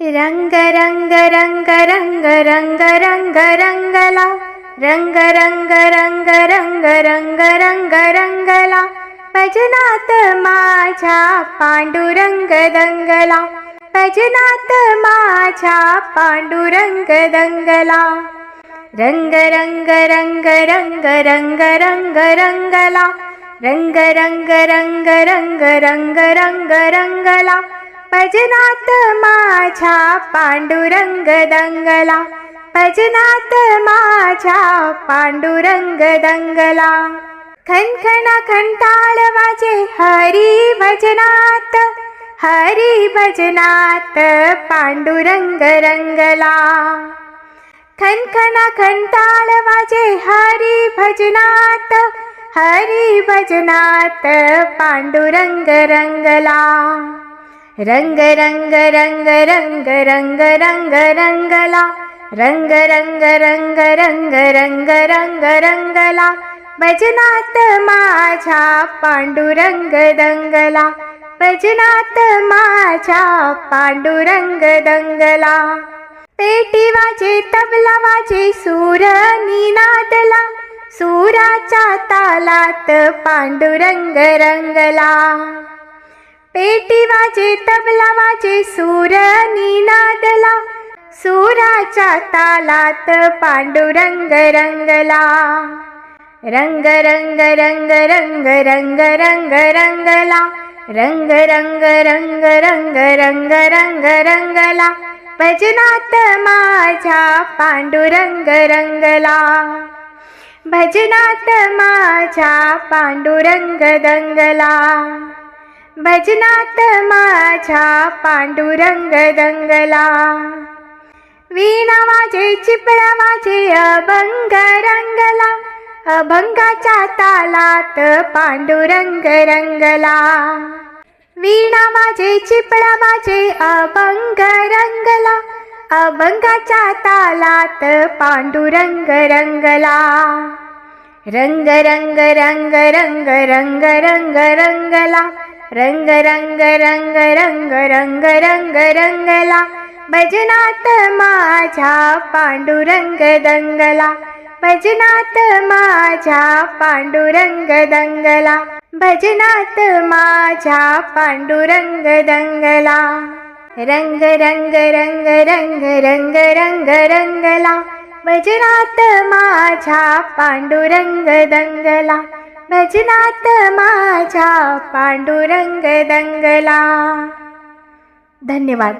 रंग रंग रंग रंग रंग रंग रंगला रंग रंग रंग रंग रंग रंग रंगला भजनात माझ्या पांडुरंग दंगला भजनात माझ्या पांडुरंग दंगला रंग रंग रंग रंग रंग रंग रंगला रंग रंग रंग रंग रंग रंग रंगला भजनात माझ्या पांडुरंग दंगला. भजनात माझ्या पांडुरंग दंगला. खनखना खंटाळ वाजे हरी भजनात हरी भजनात पांडुरंग रंगला. खनखना खंटाळ वाजे हरी भजनात हरी भजनात पांडुरंग रंगला. रङ्ग रङ्ग रङ्ग रङ्ग रङ्ग रङ्ग रङ्गला रङ्ग रङ्ग रङ्ग रङ्ग रङ्ग रङ्ग रङ्गला भजनात् माझा पाण्डुरङ्ग दङ्गला भजनात् माझा पाण्डुरङ्ग दङ्गला पेटी वाजे तबला वाजे सूर निनादला सूराच्या तालात पाण्डुरङ्ग रङ्गला पेटी वाजे तबला वाजे सूर निनादला सुराच्या तालात पांडुरंग रंगला रंग रंग रंग रंग रंग रंग रंगला रंग रंग रंग रंग रंग रंग रंगला भजनात माझ्या पांडुरंग रंगला भजनात माझ्या पांडुरंग दंगला भजनात माझ्या पांडुरंग दंगला. वीणा वाजे चिपळा वाजे अभंग रंगला. अभंगाच्या तालात पांडुरंग रंगला. वीणा वाजे चिपळा वाजे अभंग रंगला. अभंगाच्या तालात पांडुरंग रंगला. रंग रंग रंग रंग रंग रंग रंगला. रंग रंग रंग रंग रंग रंग रंगला भजनात माझ्या पांडुरंग दंगला भजनात माझ्या पांडुरंग दंगला भजनात माझ्या पांडुरंग दंगला रंग रंग रंग रंग रंग रंग रंगला भजनात माझ्या पांडुरंग दंगला भजनात माझ्या पांडुरंग दंगला. धन्यवाद.